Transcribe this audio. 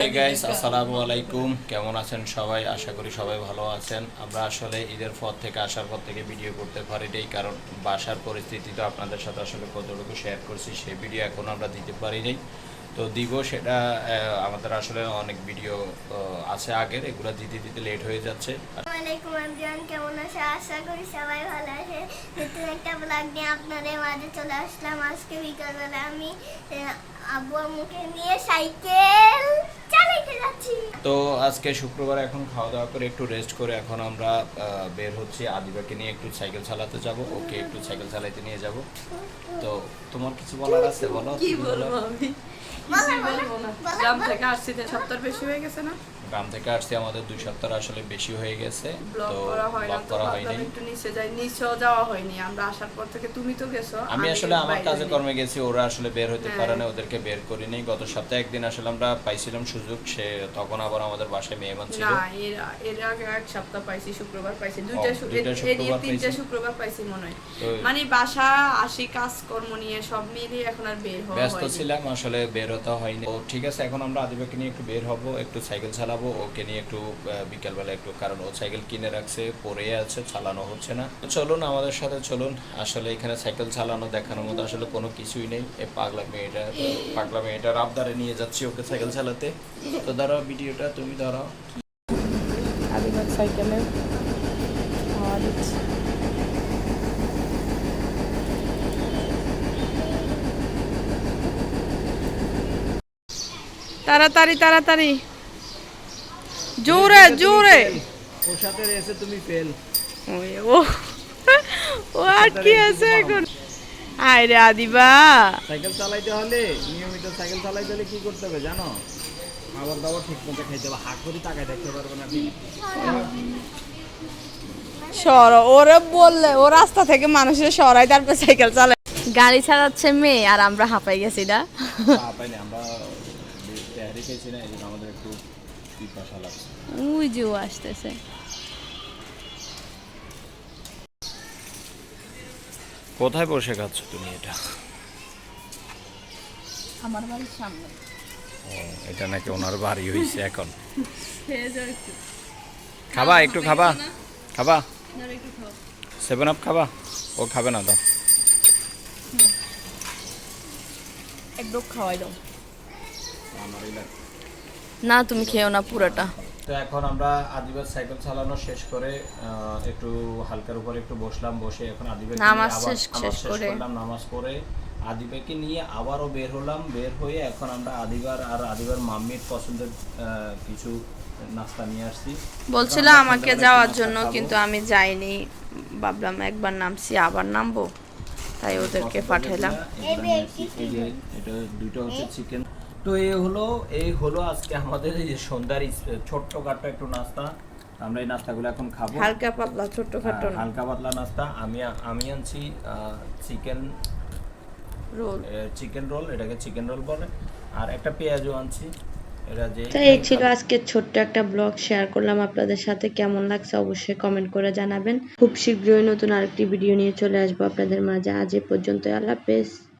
Guys, আসসালামু আলাইকুম। কেমন আছেন সবাই? আশা করি সবাই ভালো আছেন। আমরা আসলে ঈদের পর থেকে আসার পর থেকে ভিডিও করতে পারি নাই কারণ বাসার পরিস্থিতি তো আপনাদের সাথে আসলে কতটুকু শেয়ার করছি সেই ভিডিও এখন আমরা দিতে পারি নাই তো দিব সেটা আমাদের আসলে অনেক ভিডিও আছে আগের এগুলো দিতে দিতে লেট হয়ে যাচ্ছে। কেমন আছে আশা করি সবাই ভালো আছে নতুন একটা চলে আসলাম। আজকে আমি আব্বু আম্মুকে নিয়ে সাইকেল তো আজকে শুক্রবার এখন খাওয়া দাওয়া করে একটু রেস্ট করে এখন আমরা আহ, বের হচ্ছি আদিবাকে নিয়ে একটু সাইকেল চালাতে যাব। ওকে একটু সাইকেল চালাতে নিয়ে যাব। তো তোমার কিছু বলার আছে? বলো কি বলব আমি? বলো, কিছুই বলব না। গ্রাম থেকে আসছি সপ্তাহ বেশি হয়ে গেছে না? গ্রাম থেকে আসছি আমাদের দুই সপ্তাহ আসলে বেশি হয়ে গেছে। তো করা তো করা হয়নি। একটু নিচে যাই নিচেও যাওয়া হয়নি। আমরা আসার পর থেকে তুমি তো গেছো আমি আসলে আমার কাজে কর্মে গেছি ওরা আসলে বের হতে হ্যাঁ। পারে না ওদেরকে বের করিনি গত সপ্তাহে একদিন আসলে আমরা পাইছিলাম সুযোগ সে তখন আবার আমাদের বাসায় মেহমান ছিল। না এর এর আগে এক সপ্তাহ পাইছি শুক্রবার পাইছি। দুইটা শুক্রবার তিনটা। শুক্রবার পাইছি মনে হয়। মানে বাসা আসি কাজকর্ম নিয়ে সব মিলিয়ে এখন আর বের হওয়া ব্যস্ত ছিলাম আসলে বের হতে হয়নি। ঠিক আছে এখন আমরা আদিবাকে নিয়ে একটু বের হব একটু সাইকেল চালাবো। ওকে নিয়ে একটু বিকালবেলা একটু, কারণ ও সাইকেল কিনে রাখছে পরে আছে, চালানো হচ্ছে না। চলুন আমাদের সাথে চলুন, আসলে এখানে সাইকেল চালানো, দেখানোর মতো আসলে কোনো কিছুই নেই। এই পাগলা মেয়েটা পাগলা মেয়েটার আবদারে নিয়ে যাচ্ছি ওকে সাইকেল চালাতে। তো ধরো ভিডিওটা, তুমি ধরো সাইকেলে তাড়াতাড়ি তাড়াতাড়ি। জোরে জোরে। ওর সাথে রেসে তুমি ফেল ওই ও ও আর কি আছে এখন? আয় রে আদিবা। সাইকেল চালাইতে হলে নিয়মিত সাইকেল চালাইতে হলে কি করতে হবে জানো? খাবার দাবার ঠিক মতো খাইতে হবে হাত করে তাকায় দেখতে পারবে না সর ওরে বললে ও রাস্তা থেকে মানুষের সরাই তারপর সাইকেল চালায়। গাড়ি চালাচ্ছে মেয়ে আর আমরা হাঁপাই গেছি না। না এই আমাদের একটু ওই যে ও আসতেছে। কোথায় বসে খাচ্ছ তুমি এটা? আমার বাড়ির সামনে। ও, এটা নাকি ওনার বাড়ি হয়েছে এখন। খাবা একটু খাবা। খাবা। সেভেন আপ খাবা? ও খাবে না দাও। এক ডোক খাওয়াই দাও। না তুমি খেও না পুরোটা। তো এখন আমরা আদিবাস সাইকেল চালানো শেষ করে একটু হালকার উপরে একটু বসলাম বসে এখন আদিবাস নামাজ শেষ- করে। নামাজ পড়ে আদিবাকে নিয়ে আবারও বের হলাম বের হয়ে এখন আমরা আদিবার আর আদিবার মাম্মির পছন্দের কিছু নাস্তা নিয়ে আসছি। বলছিল আমাকে যাওয়ার জন্য কিন্তু আমি যাইনি। ভাবলাম একবার নামছি আবার নামবো। তাই ওদেরকে যে এটা দুটো হচ্ছে চিকেন। তো এই হলো এই হলো আজকে আমাদের এই যে সন্ধ্যার ছোট্ট খাট্ট একটু নাস্তা। আমরা এই নাস্তাগুলো এখন খাব। হালকা পাতলা ছোট্ট খাটো হ্যাঁ, হালকা পাতলা নাস্তা। আমি আমি আনছি চিকেন রোল। চিকেন রোল এটাকে চিকেন রোল বলে। আর একটা পেঁয়াজও আনছি। এটা যে তো এই ছিল আজকে ছোট্ট একটা ব্লগ শেয়ার করলাম আপনাদের সাথে। কেমন লাগছে অবশ্যই কমেন্ট করে জানাবেন। খুব শীঘ্রই নতুন আরেকটি ভিডিও নিয়ে চলে আসব আপনাদের মাঝে। আজ এ পর্যন্ত আল্লাহ হাফেজ।